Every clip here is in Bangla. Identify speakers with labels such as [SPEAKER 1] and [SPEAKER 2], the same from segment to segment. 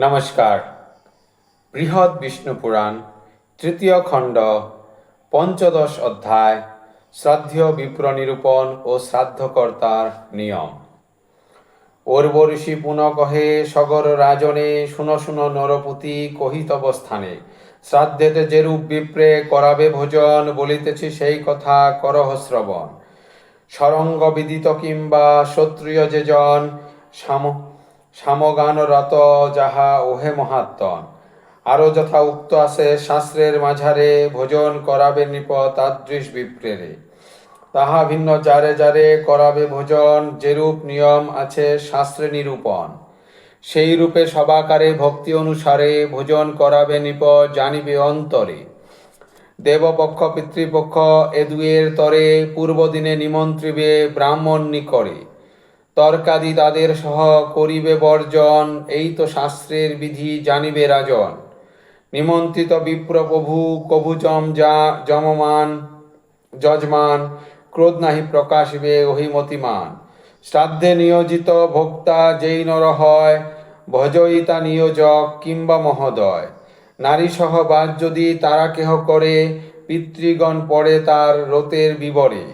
[SPEAKER 1] নমস্কার। বৃহৎ বিষ্ণু পুরাণ, তৃতীয় খণ্ড, পঞ্চদশ অধ্যায়, শ্রাদ্ধীয় বিপ্র নিরূপণ ও শ্রাদ্ধকর্তার নিয়ম। ওর্বঋষি পুনঃ কহে, সগর রাজনে শুন শুন নরপতি কহিতব স্থানে শ্রাদ্ধেতে যেরূপ বিপ্রে করাবে ভোজন, বলিতেছি সেই কথা করহ শ্রবণ। সরঙ্গ বিদিত কিংবা ক্ষত্রিয় যে জন, সাম সামগানরত যাহা ওহে মহাত্মন। আরও যথা উক্ত আছে, শাস্ত্রের মাঝারে ভোজন করাবে নিপ তাদৃশ বিপ্রেরে। তাহা ভিন্ন যারে যারে করাবে ভোজন, যেরূপ নিয়ম আছে শাস্ত্রে নিরূপণ। সেই রূপে সবাকারে ভক্তি অনুসারে ভোজন করাবে নিপ জানিবে অন্তরে। দেবপক্ষ, পিতৃপক্ষ এ দুয়ের তরে পূর্বদিনে নিমন্ত্রিবে ব্রাহ্মণ নিকরে। তর্কাদি তাদের সহ করিবে বর্জন, এই তো শাস্ত্রের বিধি জানিবে রাজন। নিমন্ত্রিত বিপ্র প্রভু কভুচম যা যমমান, যজমান, ক্রোধ নাহি প্রকাশিবে অহিমতিমান। শ্রাদ্ধে নিয়োজিত ভোক্তা যেই নর হয় ভজয়িতা নিয়োজক কিংবা মহোদয়। নারী সহ বাদ যদি তারা কেহ করে, পিতৃগণ পড়ে তার রতের বিবরে।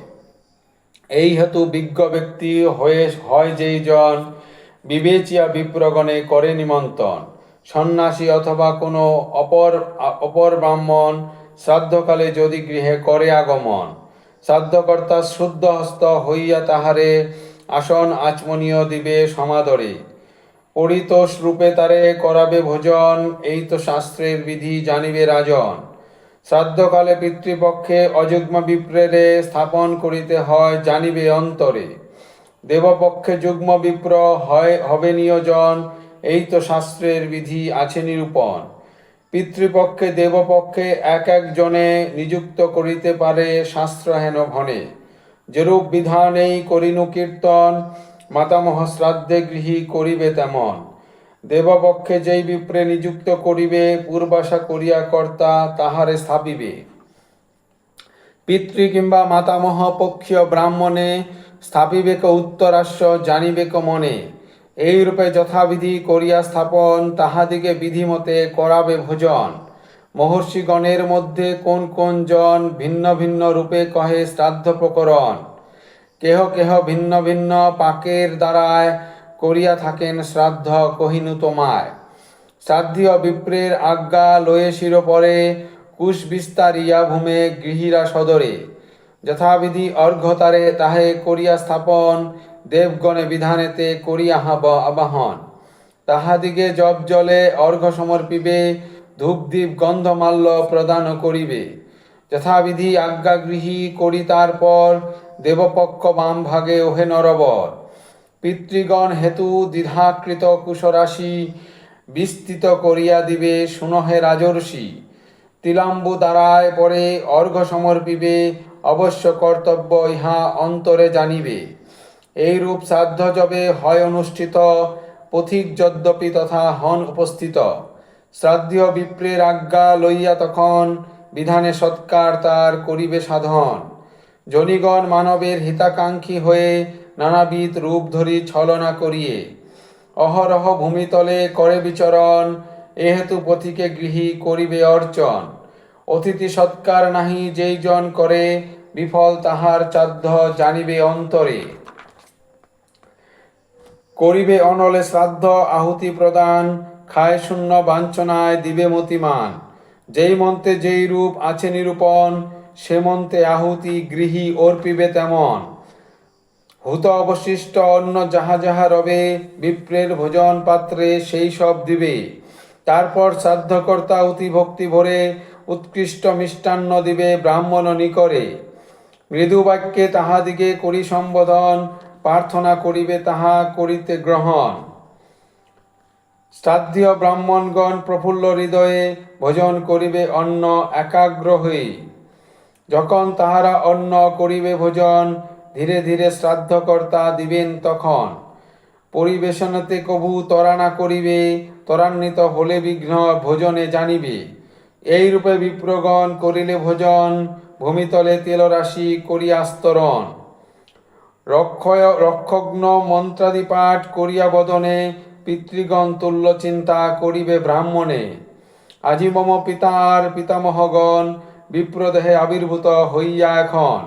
[SPEAKER 1] এই হেতু বিজ্ঞ ব্যক্তি হয়ে, হয় যেই জন বিবেচিয়া বিপ্রগণে করে নিমন্ত্রণ। সন্ন্যাসী অথবা কোনো অপর অপর ব্রাহ্মণ শ্রাদ্ধকালে যদি গৃহে করে আগমন, শ্রাদ্ধকর্তা শুদ্ধ হস্ত হইয়া তাহারে আসন আচমনীয় দিবে সমাদরে। পরিতোষ রূপে তারে করাবে ভোজন, এই তো শাস্ত্রের বিধি জানিবে রাজন। শ্রাদ্ধকালে পিতৃপক্ষে অযুগ্ম বিপ্রেরে স্থাপন করিতে হয় জানিবে অন্তরে। দেবপক্ষে যুগ্ম বিপ্র হয়, হবে নিয়োজন, এই তো শাস্ত্রের বিধি আছে নিরূপণ। পিতৃপক্ষে দেবপক্ষে এক একজনে নিযুক্ত করিতে পারে শাস্ত্র হেন ভনে যেরূপ বিধানেই করিনু কীর্তন, মাতামহ শ্রাদ্ধে গৃহী করিবে তেমন। দেবপক্ষে যেই বিপ্রে নিযুক্ত করিবে, পূর্বাশা করিয়া কর্তা তাহারে স্থাপিবে। পিতৃ কিংবা মাতামহ পক্ষীয় ব্রাহ্মণে স্থাপিবেক উত্তরাস্য জানিবেক মনে। এই রূপে যথাবিধি করিয়া স্থাপন তাহাদিকে বিধিমতে করাবে ভোজন। মহর্ষিগণের মধ্যে কোন কোন জন ভিন্ন ভিন্ন রূপে কহে শ্রাদ্ধ প্রকরণ? কেহ কেহ ভিন্ন ভিন্ন পাকের দ্বারায় করিয়া থাকেন শ্রাদ্ধ কহিনু তোমায়। শ্রাদ্ধীয় বিপ্রের আজ্ঞা লয়ে শিরোপরে কুশ বিস্তারিয়া ভূমে গৃহীরা সদরে। যথাবিধি অর্ঘ্যতারে তাহে করিয়া স্থাপন, দেবগণে বিধানেতে করিয়া হাব আবাহন। তাহাদিগে জব জলে অর্ঘ্য সমর্পিবে, ধূপদীপ গন্ধমাল্য প্রদান করিবে। যথাবিধি আজ্ঞাগৃহী করি তারপর, দেবপক্ষ বাম ভাগে ওহে নরবর। পিতৃগণ হেতু দ্বিধাকৃত কুশরাশি, বিস্তৃত করিয়া দিবে সুনহে রাজর্ষি। তিলাম্বু দ্বারায় পরে অর্ঘ্য সমর্পিবে, অবশ্য কর্তব্য ইহা অন্তরে জানিবে। এইরূপ শ্রাদ্ধ যবে হয় অনুষ্ঠিত, পথিক যদ্যপি তথা হন উপস্থিত। শ্রাদ্ধীয় বিপ্রের আজ্ঞা লইয়া তখন বিধানে সৎকার তার করিবে সাধন। জনিগণ মানবের হিতাকাঙ্ক্ষী হয়ে নানাবিধ রূপ ধরি ছলনা করিয়ে। অহরহ ভূমিতলে করে বিচরণ, এহেতু পথিকে গৃহী করিবে অর্চন। অতিথি সৎকার নাহি যেই জন করে, বিফল তাহার চাদ্ধ জানিবে অন্তরে। করিবে অনলে শ্রাদ্ধ আহুতি প্রদান, খায় শূন্য বাঞ্ছনায় দিবে মতিমান। যেই মন্ত্রে যেই রূপ আছে নিরূপণ, সে মন্ত্রে আহুতি গৃহী অর্পিবে তেমন। হুত অবশিষ্ট অন্য যাহা যাহা রবে, বিপ্রের ভোজন পাত্রে সেই সব দিবে। তারপর শ্রাদ্ধকর্তা অতি ভক্তি ভরে উৎকৃষ্ট মিষ্টান্ন দিবে ব্রাহ্মণ নিকরে। মৃদু বাক্যে তাহাদিকে করি সম্বোধন, প্রার্থনা করিবে তাহা করিতে গ্রহণ। শ্রাদ্ধীয় ব্রাহ্মণগণ প্রফুল্ল হৃদয়ে ভোজন করিবে অন্ন একাগ্র হয়ে। যখন তাহারা অন্ন করিবে ভোজন ধীরে ধীরে শ্রাদ্ধকর্তা দিবেন তখন। পরিবেশনতে কভু তরানা করিবে, ত্বরান্বিত হলে বিঘ্ন ভোজনে জানিবে। এই রূপে বিপ্রগণ করিলে ভোজন, ভূমিতলে তেলরাশি করিয়া স্তরণ রক্ষয়, রক্ষগ্ন মন্ত্রাদি পাঠ করিয়া বদনে পিতৃগণ তুল্য চিন্তা করিবে ব্রাহ্মণে। আজি মম পিতার পিতামহগণ বিপ্রদেহে আবির্ভূত হইয়া এখন।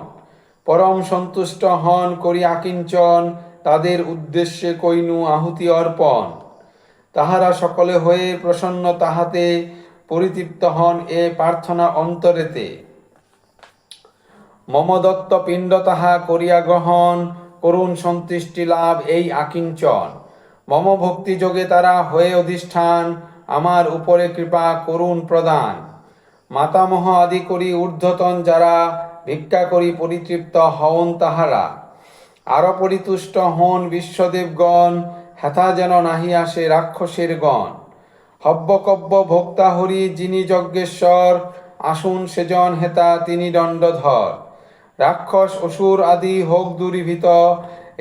[SPEAKER 1] পরম সন্তুষ্ট হন করি আকিঞ্চন, তাদের উদ্দেশ্যে কইনু আহুতি অর্পণ। তাহারা সকলে হয়ে প্রসন্ন তাহাতে পরিতৃপ্ত হন এ প্রার্থনা অন্তরেতে। মম দত্ত পিণ্ড তাহা করিয়া গ্রহণ, করুণ সন্তুষ্টি লাভ এই আকিঞ্চন। মম ভক্তি যোগে তারা হয়ে অধিষ্ঠান, আমার উপরে কৃপা করুণ প্রদান। মাতামহ আদি করি ঊর্ধ্বতন যারা ভিক্ষা করি পরিতৃপ্ত হওন তাহারা। আরও পরিতুষ্ট হন বিশ্বদেবগণ, হেথা যেন নাহি আসে রাক্ষসের গণ। হব্যকব্য ভোক্তা হরি যিনি যজ্ঞেশ্বর, আসুন সেজন হেতা তিনি দণ্ডধর। রাক্ষস, অসুর আদি হোক দূরীভূত,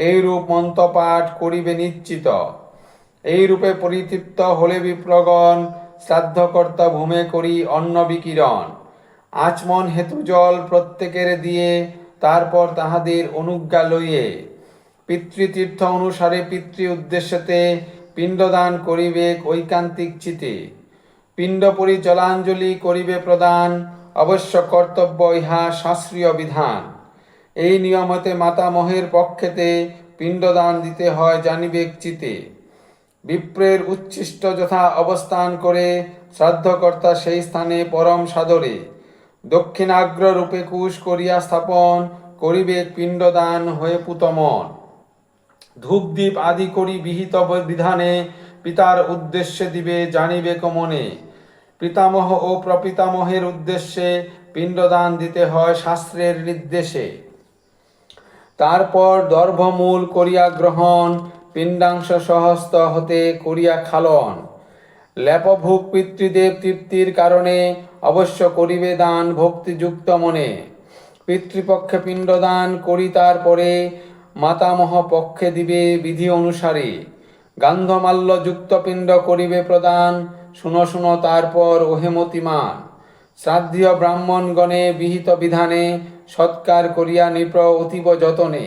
[SPEAKER 1] এইরূপ মন্ত্রপাঠ করিবে নিশ্চিত। এই রূপে পরিতৃপ্ত হলে বিপ্রগণ শ্রাদ্ধকর্তা ভূমে করি অন্ন বিকিরণ। আচমন হেতু জল প্রত্যেকের দিয়ে, তারপর তাহাদের অনুজ্ঞা লইয়ে। পিতৃতীর্থ অনুসারে পিতৃ উদ্দেশ্যতে পিণ্ডদান করিবে ঐকান্তিক চিতে। পিণ্ড পরি জলাঞ্জলি করিবে প্রদান, অবশ্য কর্তব্য ইহা শাস্ত্রীয় বিধান। এই নিয়মতে মাতামহের পক্ষেতে পিণ্ডদান দিতে হয় জানিবেক চিতে। বিপ্রের উচ্ছিষ্ট যথা অবস্থান করে শ্রাদ্ধকর্তা সেই স্থানে পরম সাদরে। দক্ষিণাগ্র রূপে কুশ করিয়া স্থাপন করিবে পিণ্ডদান হয়ে পুতমন। ধূপদীপ আদি করি বিহিত বিধানে পিতার উদ্দেশ্যে দিবে, জানিবে কমনে। পিতামহ ও প্রপিতামহের উদ্দেশ্যে পিণ্ডদান দিতে হয় শাস্ত্রের নির্দেশে। তারপর দর্ভমূল করিয়া গ্রহণ, পিণ্ডাংশ সহস্ত হতে করিয়া খালন। লেপভুক পিতৃদেব তৃপ্তির কারণে অবশ্য করিবে দান ভক্তিযুক্ত মনে। পিতৃপক্ষে পিণ্ডদান করি তারপরে মাতামহ পক্ষে দিবে বিধি অনুসারে। গান্ধমাল্য যুক্ত পিণ্ড করিবে প্রদান, শুনো শুনো তারপর ওহেমতিমান শ্রাদ্ধীয় ব্রাহ্মণগণে বিহিত বিধানে সৎকার করিয়া নিপ্র অতীব যতনে।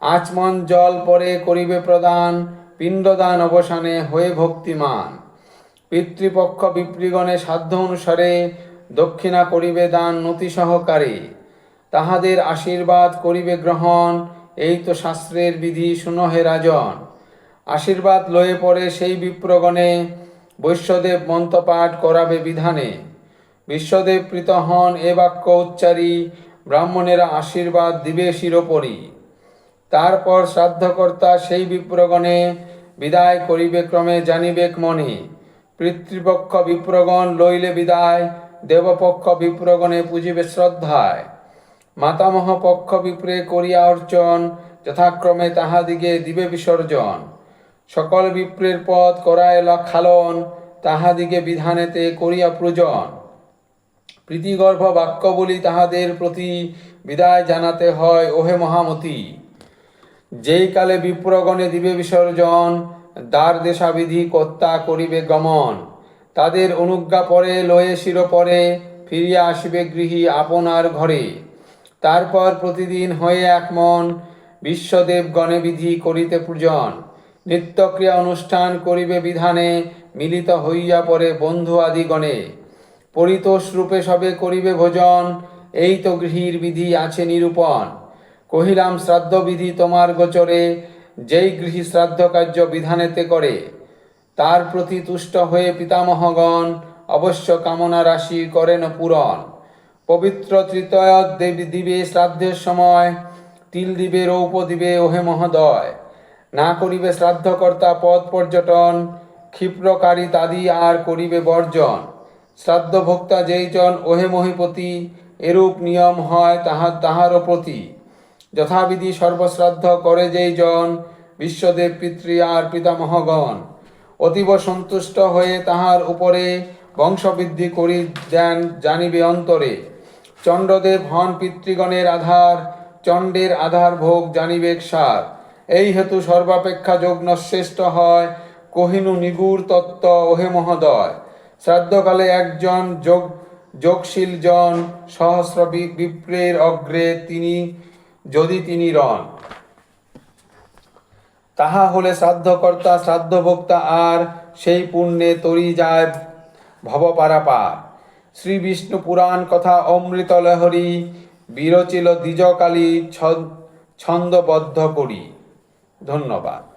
[SPEAKER 1] আচমন জল পরে করিবে প্রদান, পিণ্ডদান অবসানে হয়ে ভক্তিমান। পিতৃপক্ষ বিপ্রিগণে সাধ্য অনুসারে দক্ষিণা করিবে দান নতি সহকারে। তাহাদের আশীর্বাদ করিবে গ্রহণ, এই তো শাস্ত্রের বিধি শুনহে রাজন। আশীর্বাদ লয়ে পড়ে সেই বিপ্রগণে বৈশ্যদেব মন্ত্রপাঠ করাবে বিধানে। বিশ্বদেব প্রীত হন এ বাক্য উচ্চারী, ব্রাহ্মণেরা আশীর্বাদ দিবে শিরোপরি। তারপর শ্রাদ্ধকর্তা সেই বিপ্রগণে বিদায় করিবে ক্রমে জানিবেক মনে। পিতৃপক্ষ বিপ্রগণ লইলে বিদায়, দেবপক্ষ বিপ্রগণে পুজিবে শ্রদ্ধায়। মাতামহ পক্ষ বিপ্রে করিয়া অর্চন, যথাক্রমে তাহাদিগে দিবে বিসর্জন। সকল বিপ্রের পথ করায় খালন তাহাদিগে বিধানেতে করিয়া প্রজন প্রীতিগর্ভ বাক্য বলি তাহাদের প্রতি বিদায় জানাতে হয়, ওহে মহামতি। যেই কালে বিপ্রগণে দিবে বিসর্জন দ্বার দেশাবিধি কর্তা করিবে গমন। তাদের অনুজ্ঞা পরে লয়ে শির পরে ফিরিয়া আসিবে গৃহী আপনার ঘরে। তারপর প্রতিদিন হয়ে এক মন বিশ্বদেব গণে বিধি করিতে পূজন। নিত্যক্রিয়া অনুষ্ঠান করিবে বিধানে মিলিত হইয়া পরে বন্ধু আদি গণে। পরিতোষ রূপে সবে করিবে ভোজন, এই তো গৃহীর বিধি আছে নিরূপণ। কহিলাম শ্রাদ্ধ বিধি তোমার গোচরে যেই গৃহী শ্রাদ্ধ কার্য বিধানেতে করে, তার প্রতি তুষ্ট হয়ে পিতামহগণ অবশ্য কামনা রাশি করেন পূরণ। পবিত্র তৃতীয় দেবী দিবে শ্রাদ্ধের সময়, তিল দিবে রৌপ দিবে, ওহে মহোদয়। না করিবে শ্রাদ্ধকর্তা পদ পর্যটন, ক্ষিপ্রকারী তাদি আর করিবে বর্জন। শ্রাদ্ধ ভোক্তা যেই জন ওহে মহিপতি, এরূপ নিয়ম হয় তাহার তাহারও প্রতি। যথাবিধি সর্বশ্রাদ্ধ করে যেই জন, বিশ্বদেব পিতৃ আর পিতামহগণ। অতীব সন্তুষ্ট হয়ে তাহার উপরে বংশবৃদ্ধি করি দেন জানিবে অন্তরে। চণ্ডদেব হন পিতৃগণের আধার, চণ্ডের আধার ভোগ জানিবেক সার। এই হেতু সর্বাপেক্ষা যজ্ঞ শ্রেষ্ঠ হয়, কহিনু নিগুর তত্ত্ব ওহে মহোদয়। শ্রাদ্ধকালে একজন যোগ যোগশীল জন, সহস্র বিপ্রের অগ্রে তিনি যদি তিনি রন। তাহা হলে শ্রাদ্ধকর্তা, শ্রাদ্ধভোক্তা আর সেই পুণ্যে তরি যায় ভবপারাপার। শ্রী বিষ্ণু পুরাণ কথা অমৃত লহরী বিরচিল দ্বিজকালী ছন্দবদ্ধ করি। ধন্যবাদ।